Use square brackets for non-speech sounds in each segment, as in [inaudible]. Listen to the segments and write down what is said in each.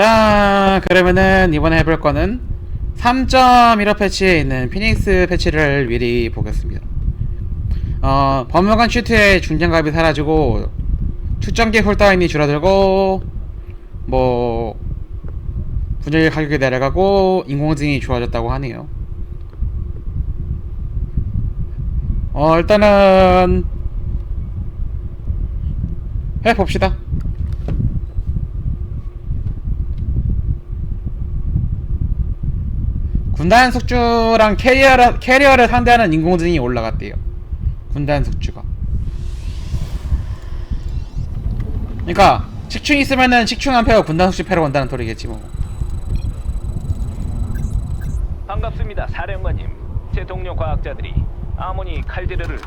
자 그러면은 이번에 해볼 거는 3.15 패치에 있는 피닉스 패치를 미리 보겠습니다. 어 법무관 슈트의 중장갑이 사라지고 축전기 홀다임이 줄어들고 뭐 분열기 가격이 내려가고 인공지능이 좋아졌다고 하네요. 어 일단은 해봅시다 군단 숙주랑 캐리어를, 캐리어를 상대하는 인공지능이 올라갔대요 군단 숙주가 그러니까 식충 있으면은 식충 한 패가 군단 숙주 패러 온다는 소리겠지 뭐 반갑습니다, 사령관님. 제 동료 과학자들이 아모니 칼데르를.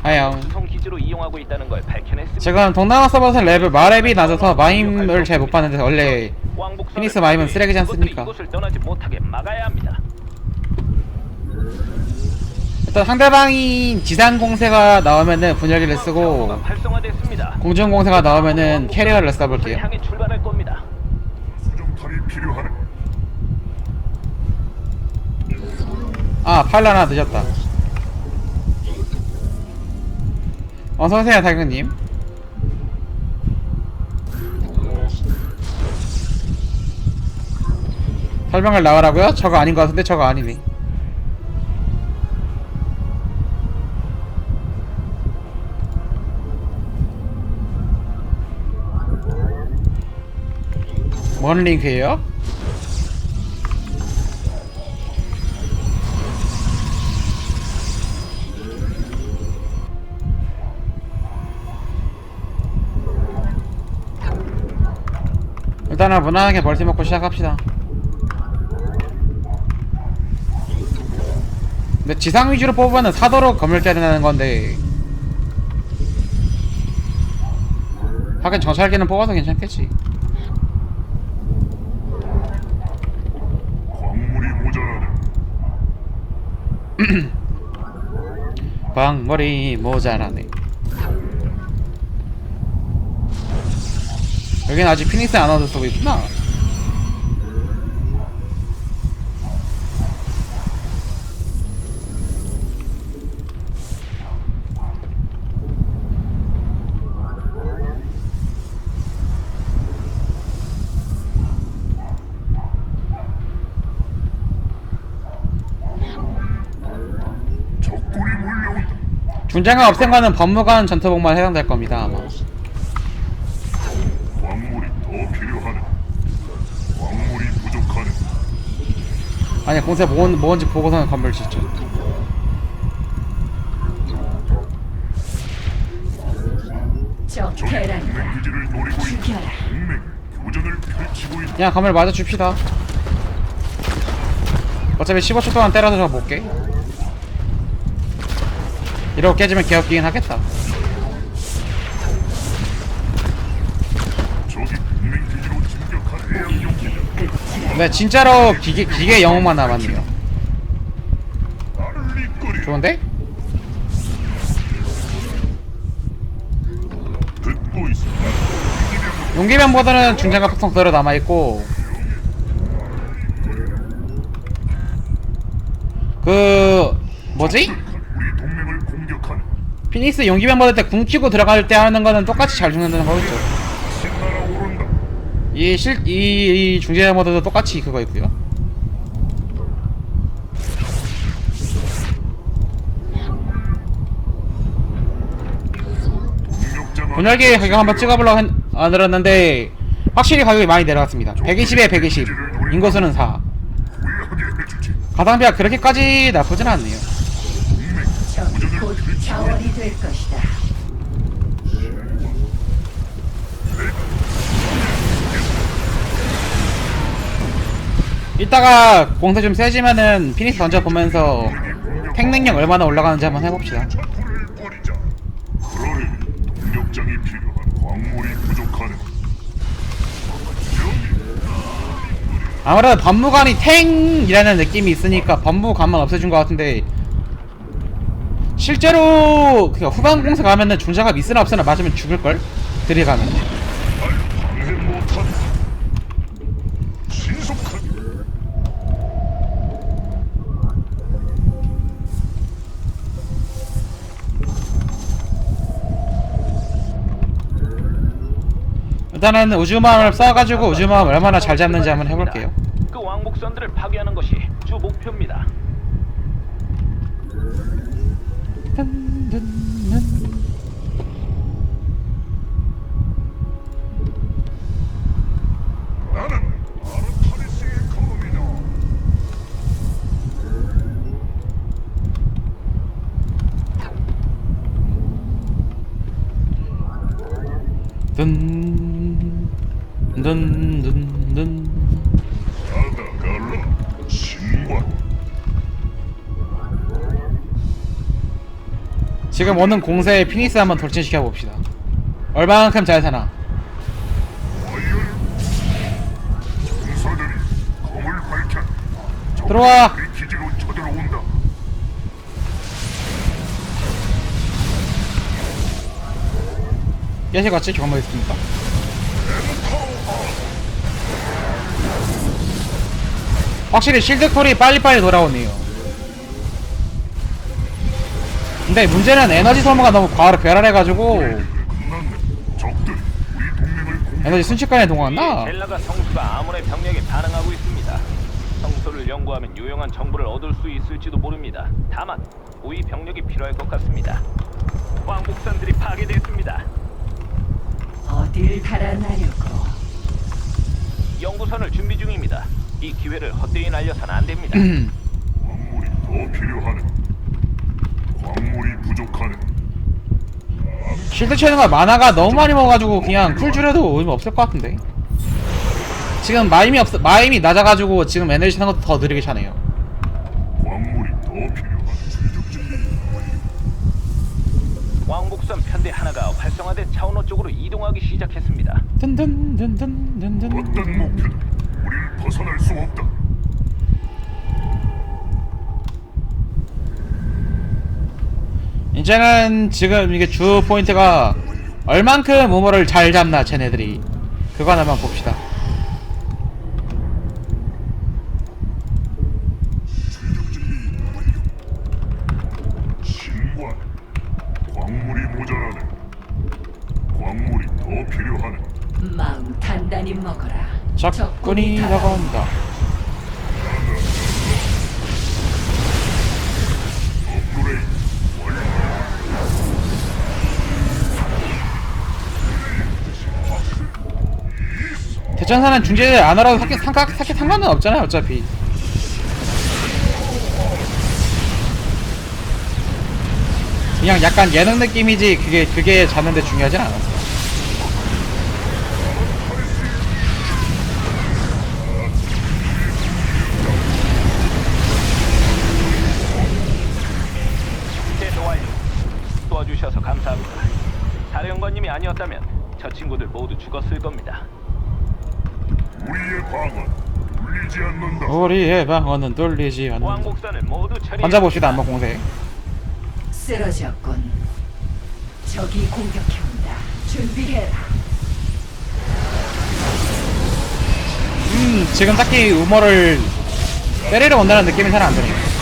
수송 기지로 이용하고 있다는 걸 밝혀냈습니다. 지금 동남아 서버에서 레벨 마랩이 낮아서 마임을 잘 못 봤는데 원래 피닉스 마임은 쓰레기지 않습니까? 이곳을 떠나지 못하게 막아야 합니다. 일단 상대방이 지상 공세가 나오면은 분열기를 쓰고 활성화됐습니다. 공중 공세가 나오면은 캐리어를 써볼게요 향해 출발할 겁니다. 수정탑이 필요하네. 아 파일 하나 늦었다 어서 오세요 사장님 설명을 나오라고요? 저거 아닌 것 같은데 저거 아니네 뭔 링크예요? 일단은 무난하게 멀티 먹고 시작합시다. 근데 지상 위주로 뽑으면 사도로 건물 깨야 되는 건데 하긴 정찰기는 뽑아서 괜찮겠지. 광물이 모자라네. [clears throat] 광머리 모자라네. 여긴 아직 피닉스 안 얻어 쓰고 있구나. 적군이 몰려온다. 중장갑 없앤 거는 법무관 전투복만 해당될 겁니다 아마. 광물이 더 필요하네. 광물이 부족하네. 아니 공세 뭔 뭔지 보고서는 건물 짓죠. 적 적이 대란이다. 동맹 기지를 노리고 있다. 죽여라. 동맹 교전을 펼치고 있다. 그냥 건물 맞아 줍시다. 어차피 15초 동안 때려서 저 볼게. 이러고 깨지면 개업기긴 하겠다. 근데 진짜로 기계 기계 영웅만 남았네요. 좋은데? 용기면보다는 중장갑 폭성 그대로 남아 있고. 그 뭐지? 우리 동맹을 공격하네. 피닉스 용기면 받을 때 궁 키고 들어갈 때 하는 거는 똑같이 잘 죽는다는 거겠죠. 신나라. 이 실, 이, 이 중재 모드도 똑같이 그거 있고요. 분열기 가격 한번 찍어보려고 했, 안 들었는데 확실히 가격이 많이 내려갔습니다. 120에 120, 인구수는 4. 후회하게 해주지. 가성비가 그렇게까지 나쁘진 않네요. 동맹 적이 곧 자원이 될 것이다. 이따가 공세 좀 세지면은 피닉스 던져보면서 탱 능력 얼마나 올라가는지 한번 해봅시다. 아무래도 법무관이 탱이라는 느낌이 있으니까 법무관만 없애준 것 같은데 실제로 그 후반 공세 가면은 중장갑 있으나 없으나 맞으면 죽을걸? 들이가면 방해 못한. 신 일단은 우주마을 써가지고 우주마을 얼마나 잘 잡는지 한번 해볼게요. 그 왕복선들을 파괴하는 것이 주 목표입니다. 나는 지금 오는 공세에 피니스 한번 돌진시켜 봅시다. 얼마만큼 잘 사나? 들어와. 쳐들어온다 깨시같이 경험했습니까? 확실히 실드 콜이 빨리빨리 돌아오네요. 근데 문제는 에너지 소모가 너무 과하로 괴랄해가지고 공 에너지 순식간에 동화했나? 젤라가 성수가 아몬의 병력에 반응하고 있습니다. 성소를 연구하면 유용한 정보를 얻을 수 있을지도 모릅니다. 다만 우리 병력이 필요할 것 같습니다. 왕복선들이 파괴됐습니다. 어딜 달아나려고? 연구선을 준비 중입니다. 이 기회를 헛되이 날려선 안 됩니다. 광물이 더 필요하네 광물이 부족하네. 실드 채널가 만화가 너무 많이 먹어가지고 그냥 쿨 줄여도 의미 없을 것 같은데. 지금 마임이 없 마임이 낮아가지고 지금 에너지 차는 것도 더 느리게 차네요. 광물이 더 왕복선 편대 하나가 활성화된 차원호 쪽으로 이동하기 시작했습니다. 든든든든든든. 어떤 목표도 우린 벗어날 수 없다 이제는 지금 이게 주 포인트가 얼만큼 우모를 잘 잡나 쟤네들이. 그거 하나만 봅시다. 완료 신 대전사는 중재를 안 하라고 사기 상각 사기 상관은 없잖아요 어차피. 그냥 약간 예능 느낌이지 그게 그게 잡는데 중요하진 않았어 제도 완료. 도와주셔서 감사합니다. 사령관님이 아니었다면 저 친구들 모두 죽었을 겁니다. 우리의 방어 울리지 우리의 방어는 뚫리지 않는다 왕복선을 모두 처리. 던져봅시다 한번 공세 쓰러졌군. 적이 공격해온다. 준비해라. 음 지금 딱히 우모를 때리러 온다는 느낌이 잘 안 드네요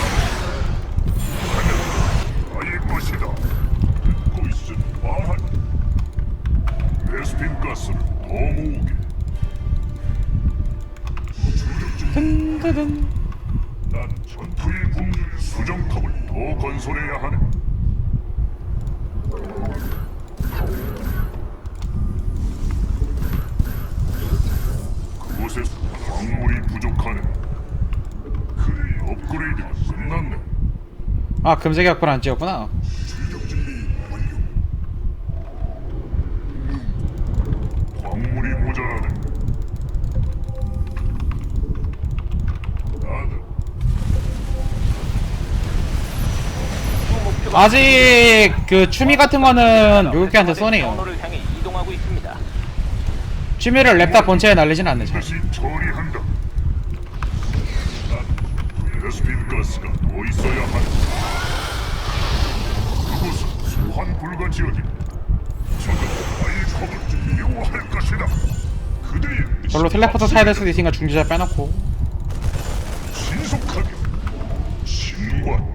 중 든든든 난 전투의 공주 수정탑을 더 건설해야 하네. 그곳에 광물이 부족하네. 그의 업그레이드가 끝났네. 아 금색이 약분 안 찍었구나 출격 준비 완료. 광물이 모자라네. 아직 그 추미 같은 거는 묘국기한테 쏘네요 차원호를 향해 이동하고 있습니다. 추미를 랩다 본체에 날리진 않는 다시 처리한다. 난 베스핀 가스가 더 있어야 한다. 그곳은 소환 불가 지역이다. 적은 나의 검을 미워할 것이다. 그대의 별로 텔레포터 타야 될 수도 있으니까 중지자 빼놓고 신속하게 신관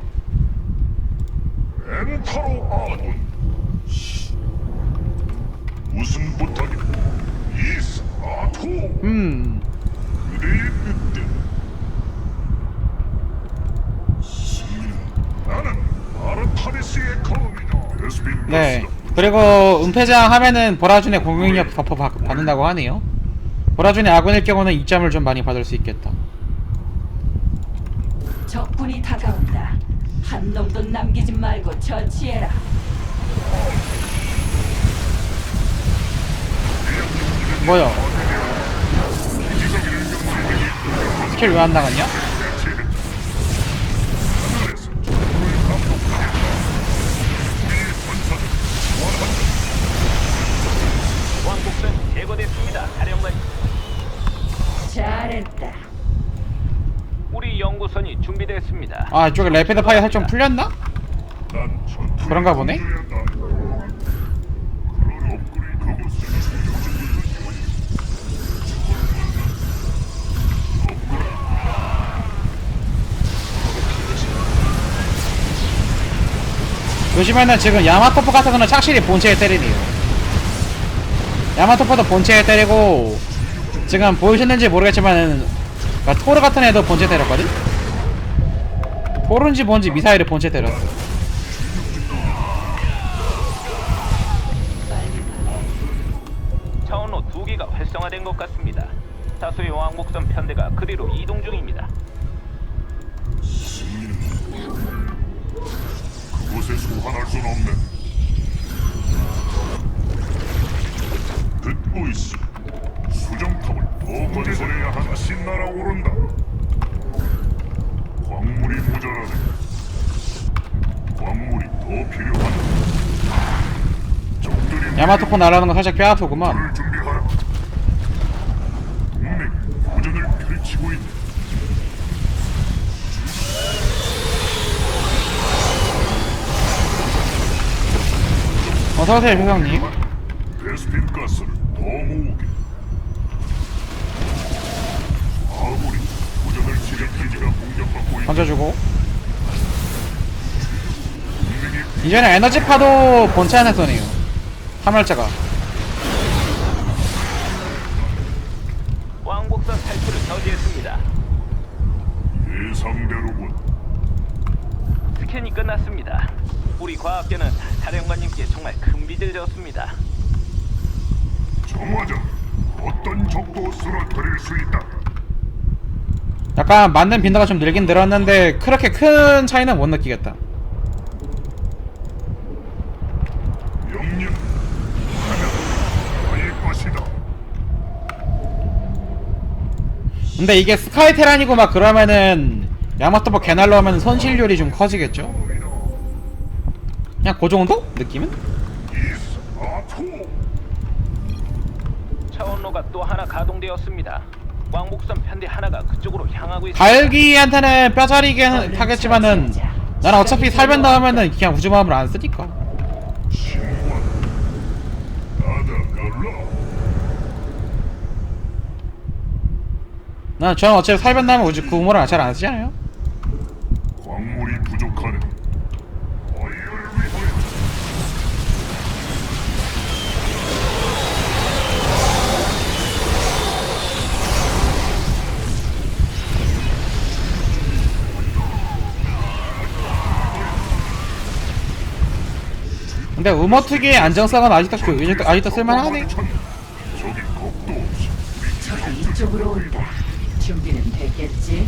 엔타로 아둔 무슨 부탁이다 이 음 네. 그리고 은폐장 하면은 보라준의 공격력 버퍼 받- 받는다고 하네요. 보라준의 아군일 경우는 2점을 좀 많이 받을 수 있겠다. 적군이 다가온다. 한 놈도 남기지 말고 처치해라. 뭐야? 스킬 왜 안 나갔냐? 왕복선 제거됐습니다. 잘했다. 우리 연구선이 준비됐습니다. 아 이쪽에 레피드 파이어 설정 풀렸나? 그런가 보네. 준비한다. 그런 업그레이드 그것은 요즘에는 지금 야마토포 같은 거는 착실히 본체에 때리네요. 야마토포도 본체에 때리고 지금 보이셨는지 모르겠지만은 그러니까 토르 같은 애도 본체 때렸거든? 토르인지 뭔지 미사일을 본체 때렸어. 차원로 두 개가 활성화된 것 같습니다. 다수의 왕복선 편대가 그리로 이동 중입니다. 그곳에 소환할 순 없네. 듣고 있어. 수정탑을 더 건설해야 한다. 신나라 오른다. 광물이 모자라네. 광물이 더 필요하다. 적들이 야마토포 날아오는 거 살짝 뼈 아프구만. 준비하라. 동맹 도전을 펼치고 있네. 어서오세요, 회장님. 베스핀 가스를 더 모으게. 아무리 도전을 지금 기지가 공격받고 있는 던져주고. 이전에 에너지 파도 본체 안에 써네요. 화물자가. 왕복선 탈출을 저지했습니다. 예상대로군. 스캔이 끝났습니다. 우리 과학계는 사령관님께 정말 큰 빚을 졌습니다. 정화자 어떤 적도 쓰러뜨릴 수 있다. 약간 맞는 빈도가 좀 늘긴 늘었는데 그렇게 큰 차이는 못 느끼겠다. 명령. 하면 나의 것이다. 근데 이게 스카이 테란이고 막 그러면은 야마토포 개날로 하면 손실률이 좀 커지겠죠? 그냥 그 정도? 느낌은? 차원로가 또 하나 가동되었습니다. 왕복선 편대 하나가 그쪽으로 향하고 있습니다. 갈기한테는 뼈저리긴 하겠지만은 나는 어차피 살변 나오면은 그냥 우주마음을 안 쓰니까. 난 저는 어차피 살변 나오면 우주 그 우물을 잘안 쓰잖아요 근데 우머 특유의 안정성은 아직도 그 아직도, 아직도 쓸만하네 적이 이쪽으로 온다. 준비는 됐겠지?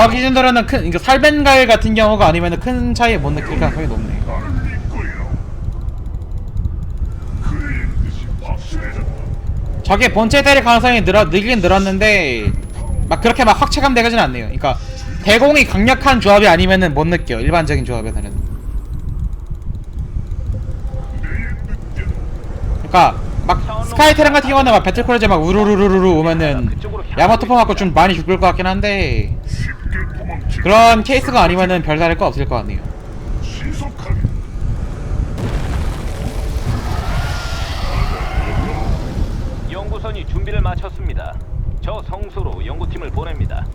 나오기 전으로는 큰, 그러니까 살벤갈 같은 경우가 아니면 큰 차이 못 느낄 가능성이 높네. 저게 본체 때릴 가능성이 늘어, 늘긴 늘었는데, 막 그렇게 막 확체감 되진 않네요. 그러니까, 대공이 강력한 조합이 아니면은 못 느껴, 일반적인 조합에서는. 그니까, 막, 스카이 테랑 같은 경우는 막 배틀콜레즈 막 우르르르르 오면은, 야마토포 갖고 좀 많이 죽을 것 같긴 한데, 그런 케이스가 아니면은 별다를 거 없을 것 같네요. 연구선이 준비를 마쳤습니다. 저 성소로 연구팀을 보냅니다.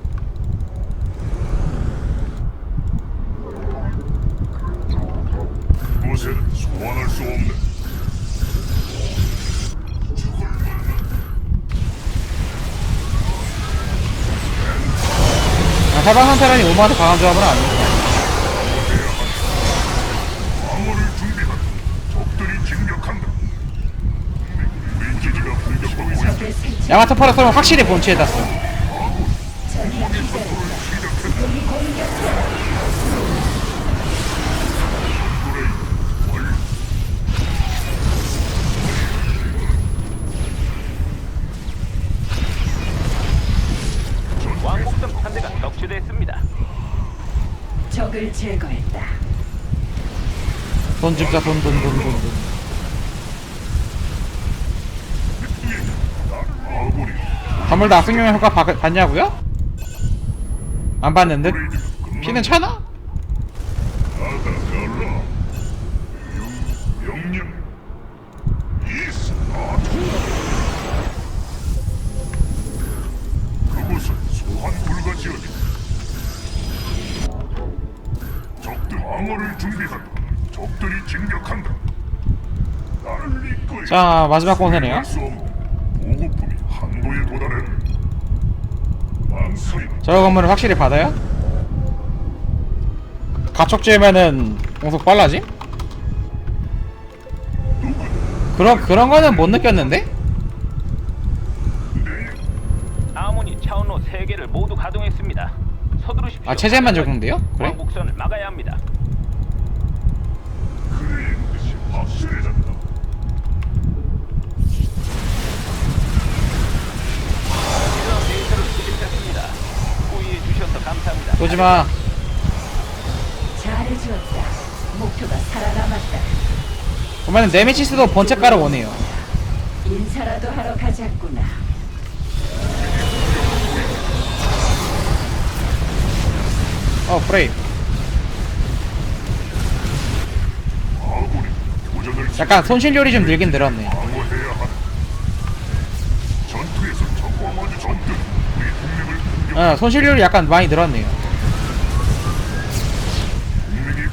이곳에는 소환할 수 없는. 아, 해방선 테란이 오마한테 강한 조합은 아니에요 방어를 준비한. 적들이 진격한다. 우리 기지가 공격받고 있다. 적의 생체 야마토포라 쓰면 확실히 본체에다 써 제거했다 돈 줍자 돈 돈 돈 돈돈 아군이 건물 낙승용 효과 받, 받냐고요? 안 받는데? 피는 차나? 자 마지막 공세네요. 저 건물을 확실히 받아요? 가촉지으면은 공속 빨라지? 그런 그런 거는 못 느꼈는데? 아모니 차원로 3개를 모두 가동했습니다. 서두르십시오. 아 체제만 적용돼요? 그래? 왕복선을 막아야 합니다. 그의 뜻이 확실해졌다. 감사합니다. 쏘지 마. 잘해주었다. 목표가 살아남았다. 보면은 네메시스도 본체가를 원해요. 인사라도 하러 가자꾸나. 어 프레임 약간 손실률이 좀 늘긴 늘었네 방어해야 한다. 전투에서 적과 마주 적들 우리 동맹을 공격. 어 손실률이 약간 많이 늘었네요.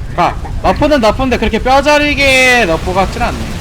그니까 너프는 너프인데 그렇게 뼈저리게 너프 같진 않네